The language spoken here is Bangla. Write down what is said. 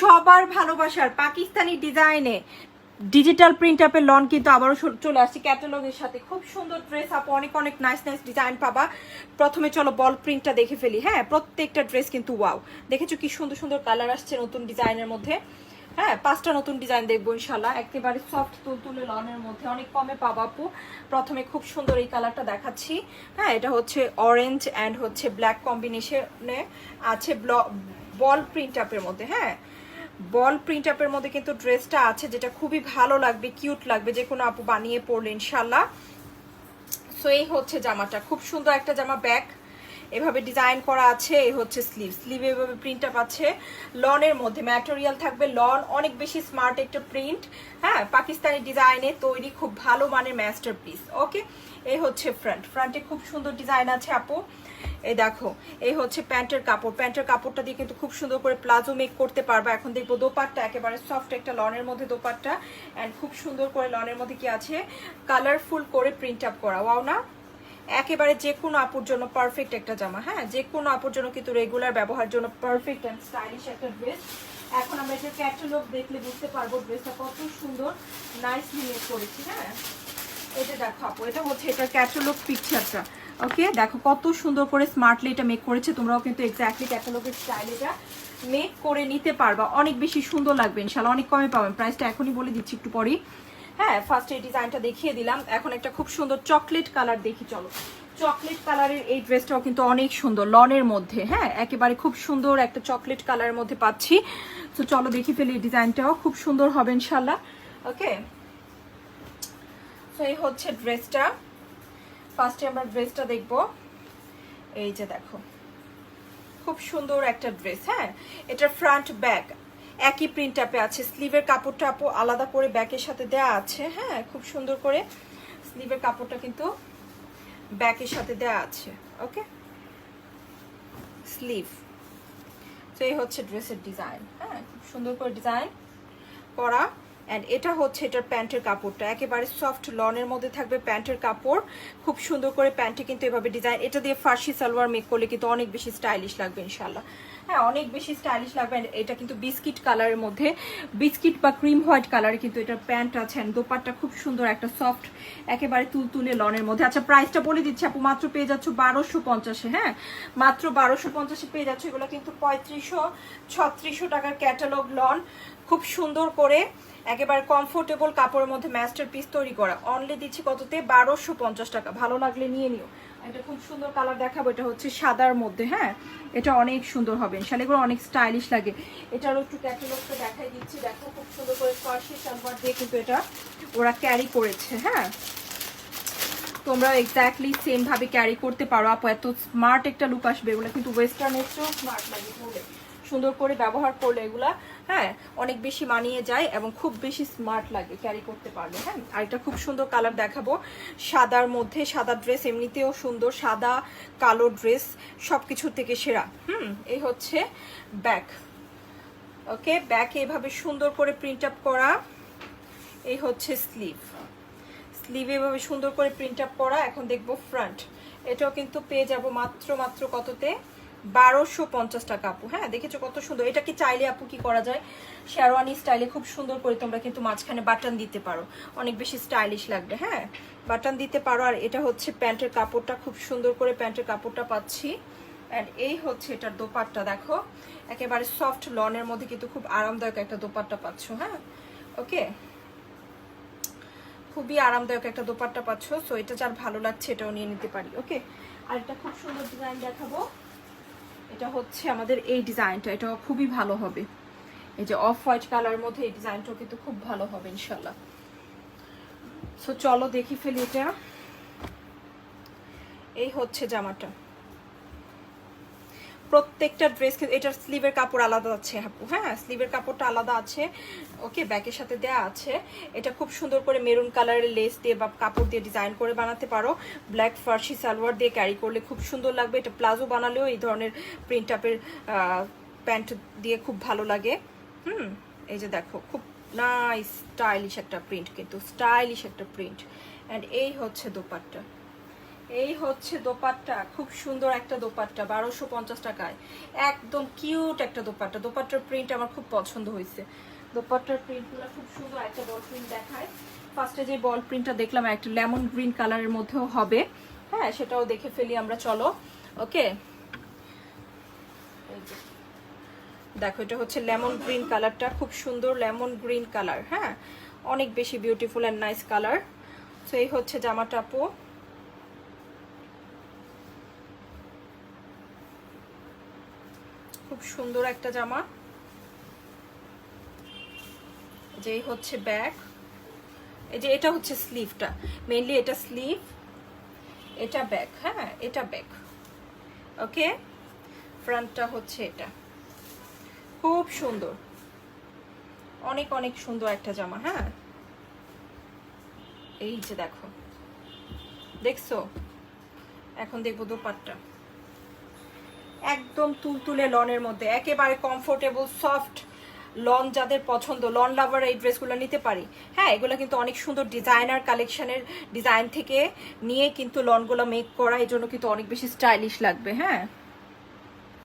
সবার ভালোবাসার পাকিস্তানি ডিজাইনে ডিজিটাল প্রিন্ট আপের লন কিন্তু আবারও চলে আসছে ক্যাটালগের সাথে। খুব সুন্দর ড্রেস আপ, অনেক অনেক নাইস নাইস ডিজাইন পাবা। প্রথমে চলো বল প্রিন্টটা দেখে ফেলি। হ্যাঁ প্রত্যেকটা ড্রেস কিন্তু ওয়াও দেখেছ কি সুন্দর সুন্দর কালার আসছে নতুন ডিজাইনের মধ্যে। হ্যাঁ পাঁচটা নতুন ডিজাইন দেখব ইনশাল্লাহ একেবারে সফট তুলতুলে লনের মধ্যে। অনেক কমে পাবা, আপু। প্রথমে খুব সুন্দর এই কালারটা দেখাচ্ছি। হ্যাঁ এটা হচ্ছে অরেঞ্জ অ্যান্ড হচ্ছে ব্ল্যাক কম্বিনেশনে আছে বল প্রিন্ট আপের মধ্যে। হ্যাঁ বল প্রিন্ট আপের মধ্যে কিন্তু ড্রেসটা আছে, যেটা খুবই ভালো লাগবে কিউট লাগবে, যে কোনো আপু বানিয়ে পড়লে ইনশাল্লাহ সো এই হচ্ছে জামাটা। খুব সুন্দর একটা জামা ব্যাক এভাবে ডিজাইন করা আছে, এই হচ্ছে স্লিভ স্লিভে এভাবে প্রিন্ট আপ আছে। লনের মধ্যে ম্যাটেরিয়াল থাকবে। লন অনেক বেশি স্মার্ট একটা প্রিন্ট হ্যাঁ পাকিস্তানি ডিজাইনে তৈরি খুব ভালো মানের মাস্টার পিস ওকে এই হচ্ছে ফ্রন্ট ফ্রন্টে খুব সুন্দর ডিজাইন আছে, আপু। এই দেখো, এই হচ্ছে প্যান্টের কাপড়। প্যান্টের কাপড়টা দিয়ে কিন্তু খুব সুন্দর করে প্লাজো মেক করতে পারবা। এখন দেখব দোপাট্টা, একেবারে সফট একটা লনের মধ্যে দোপাট্টা। অ্যান্ড খুব সুন্দর করে লনের মধ্যে কি আছে? কালারফুল করে প্রিন্ট আপ করা ওয়াও না? একেবারে যে কোনো আপুর জন্য পারফেক্ট একটা জামা হ্যাঁ? যে কোনো আপুর জন্য কিন্তু রেগুলার ব্যবহার জন্য পারফেক্ট অ্যান্ড স্টাইলিশ একটা ড্রেস এখন আমরা এটা ক্যাটালগ দেখলে বুঝতে পারব ড্রেসটা কত সুন্দর নাইসলি মেক করেছি হ্যাঁ? এটা দেখো এটা হচ্ছে এটা পিকচারটা ওকে দেখো কত সুন্দর করে স্মার্টলি এটা মেক করেছে, তোমরাও কিন্তু এক্স্যাক্টলি ক্যাটালগের মেক করে নিতে পারবা। অনেক বেশি সুন্দর লাগবে ইনশাল্লাহ অনেক কমে পাবেন। প্রাইসটা এখনই বলে দিচ্ছি একটু পরেই। হ্যাঁ ফার্স্ট এই ডিজাইনটা দেখিয়ে দিলাম। এখন একটা খুব সুন্দর চকলেট কালার দেখি, চলো। চকলেট কালারের এই ড্রেসটাও কিন্তু অনেক সুন্দর, লনের মধ্যে হ্যাঁ একেবারে খুব সুন্দর একটা চকলেট কালারের মধ্যে পাচ্ছি। তো চলো দেখি ফেলি এই ডিজাইনটাও খুব সুন্দর হবে ইনশাল্লাহ ওকে তো এই হচ্ছে ড্রেসটা ফার্স্টে আমরা ড্রেসটা দেখব। এই যে দেখো, খুব সুন্দর একটা ড্রেস হ্যাঁ? এটা ফ্রন্ট ব্যাক একই প্রিন্ট আপে আছে। স্লিভের কাপড়টা আপু আলাদা করে ব্যাকের সাথে দেয়া আছে। হ্যাঁ খুব সুন্দর করে স্লিভের কাপড়টা কিন্তু ব্যাকের সাথে দেয়া আছে। ওকে স্লিভ তো এই হচ্ছে ড্রেসের ডিজাইন হ্যাঁ খুব সুন্দর করে ডিজাইন করা। অ্যান্ড এটা হচ্ছে এটার প্যান্টের কাপড়টা। একেবারে সফট লনের মধ্যে থাকবে প্যান্টের কাপড়। খুব সুন্দর করে প্যান্টে কিন্তু এভাবে ডিজাইন এটা দিয়ে ফার্সি সালোয়ার মেক করলে কিন্তু অনেক বেশি স্টাইলিশ লাগবে ইনশাল্লাহ হ্যাঁ অনেক বেশি স্টাইলিশ লাগবে এটা কিন্তু বিস্কিট কালারের মধ্যে। বিস্কিট বা ক্রিম হোয়াইট কালারে কিন্তু এটার প্যান্ট আছে দোপাট্টা খুব সুন্দর একটা সফট একেবারে তুলতুলে লনের মধ্যে। আচ্ছা প্রাইসটা বলে দিচ্ছি আপু, মাত্র পেয়ে যাচ্ছ বারোশো পঞ্চাশে হ্যাঁ? মাত্র বারোশো পঞ্চাশে পেয়ে যাচ্ছ এগুলো কিন্তু পঁয়ত্রিশশো ছত্রিশশো টাকার ক্যাটালগ লন। খুব সুন্দর করে একেবারে কমফোর্টেবল কাপড়ের মধ্যে ম্যাস্টার পিস তৈরি করা। অনলি দিচ্ছি কততে? বারোশো পঞ্চাশ টাকা। ভালো লাগলে নিয়ে নিও। এটা খুব সুন্দর কালার দেখাবো, এটা হচ্ছে সাদার মধ্যে হ্যাঁ? এটা অনেক সুন্দর হবে শালিগুলো অনেক স্টাইলিশ লাগে। এটারও একটু ক্যাটালগটা দেখাই দিচ্ছি। দেখো, খুব সুন্দর করে ফার্সি সালোয়ার দিয়ে কিন্তু এটা ওরা ক্যারি করেছে হ্যাঁ? তোমরা এক্স্যাক্টলি সেম ভাবে ক্যারি করতে পারো। আপু, এত স্মার্ট একটা লুক আসবে। এগুলো কিন্তু ওয়েস্টার্নের চেয়েও স্মার্ট লাগে সুন্দর করে ব্যবহার করলে এগুলা। হ্যাঁ অনেক বেশি মানিয়ে যায় এবং খুব বেশি স্মার্ট লাগে ক্যারি করতে পারলে হ্যাঁ? আর এটা খুব সুন্দর কালার দেখাবো। সাদার মধ্যে, সাদা ড্রেস এমনিতেও সুন্দর, সাদা, কালো ড্রেস সব কিছুর থেকে সেরা। হুম, এই হচ্ছে ব্যাক ওকে ব্যাকে এভাবে সুন্দর করে প্রিন্ট আপ করা। এই হচ্ছে স্লিভ স্লিভে এভাবে সুন্দর করে প্রিন্ট আপ করা। এখন দেখব ফ্রন্ট এটাও কিন্তু পেয়ে যাব মাত্র মাত্র কততে? বারোশো পঞ্চাশ টাকা আপু। হ্যাঁ দেখেছ কত সুন্দর। এটা কি চাইলে আপু কি করা যায়? শেরওয়ানি স্টাইলে খুব সুন্দর করে তোমরা কিন্তু মাঝখানে বাটন দিতে পারো। অনেক বেশি স্টাইলিশ লাগবে হ্যাঁ? বাটন দিতে পারো। আর এটা হচ্ছে প্যান্টের কাপড়টা, খুব সুন্দর করে প্যান্টের কাপড়টা পাচ্ছি। অ্যান্ড এই হচ্ছে এটার দোপাট্টা, দেখো। একেবারে সফট লনের মধ্যে কিন্তু খুব আরামদায়ক একটা দোপাট্টা পাচ্ছ হ্যাঁ? ওকে খুবই আরামদায়ক একটা দোপাট্টা পাচ্ছ। সো এটা যার ভালো লাগছে, এটাও নিয়ে নিতে পারি। ওকে আর এটা খুব সুন্দর ডিজাইন দেখাবো। এটা হচ্ছে আমাদের এই ডিজাইনটা, এটা খুবই ভালো হবে। এই যে অফ হোয়াইট কালার মধ্যে এই ডিজাইনটাও কিন্তু খুব ভালো হবে ইনশাল্লাহ সো চলো দেখি ফেলি এটা। এই হচ্ছে জামাটা। প্রত্যেকটা ড্রেস এটার স্লিভের কাপড় আলাদা আছে আপু হ্যাঁ স্লিভের কাপড়টা আলাদা আছে। ওকে ব্যাকের সাথে দেয়া আছে। এটা খুব সুন্দর করে মেরুন কালারের লেস দিয়ে বা কাপড় দিয়ে ডিজাইন করে বানাতে পারো। ব্ল্যাক ফার্সি, সালোয়ার দিয়ে ক্যারি করলে খুব সুন্দর লাগবে। এটা প্লাজো বানালেও এই ধরনের প্রিন্ট আপের প্যান্ট দিয়ে খুব ভালো লাগে। হুম, এই যে দেখো, খুব নাইস স্টাইলিশ একটা প্রিন্ট কিন্তু স্টাইলিশ একটা প্রিন্ট অ্যান্ড এই হচ্ছে দোপাট্টা। এই হচ্ছে দোপাট্টা, খুব সুন্দর একটা দোপাট্টা, বারোশো পঞ্চাশ টাকায়। একদম কিউট একটা দোপাট্টা। দোপাট্টার প্রিন্ট আমার খুব পছন্দ হয়েছে। দোপাট্টার প্রিন্টগুলো খুব সুন্দর একটা বল প্রিন্ট দেখায়। ফার্স্টে যে বল প্রিন্টটা দেখলাম, একটা লেমন গ্রিন কালারের মধ্যেও হবে। হ্যাঁ সেটাও দেখে ফেলি আমরা, চলো। ওকে দেখো, এটা হচ্ছে লেমন গ্রিন কালারটা খুব সুন্দর লেমন গ্রিন কালার হ্যাঁ? অনেক বেশি বিউটিফুল অ্যান্ড নাইস কালার তো এই হচ্ছে জামাটা খুব সুন্দর একটা জামা। যেই হচ্ছে ব্যাগ। এই যে এটা হচ্ছে স্লিভটা মেইনলি এটা স্লিভ এটা ব্যাগ হ্যাঁ এটা ব্যাগ। ওকে ফ্রন্টটা হচ্ছে এটা। খুব সুন্দর। অনেক অনেক সুন্দর একটা জামা হ্যাঁ? এই যে দেখো। দেখছ? এখন দেখব দোপাট্টা। একদম তুলতুলে লনের মধ্যে, একেবারে কমফোর্টেবল সফট লন যাদের পছন্দ, লন লাভার এই ড্রেসগুলো নিতে পারি। হ্যাঁ এগুলো কিন্তু অনেক সুন্দর ডিজাইনার কালেকশনের ডিজাইন থেকে নিয়ে কিন্তু লনগুলো মেক করা এই জন্য কিন্তু অনেক বেশি স্টাইলিশ লাগবে হ্যাঁ।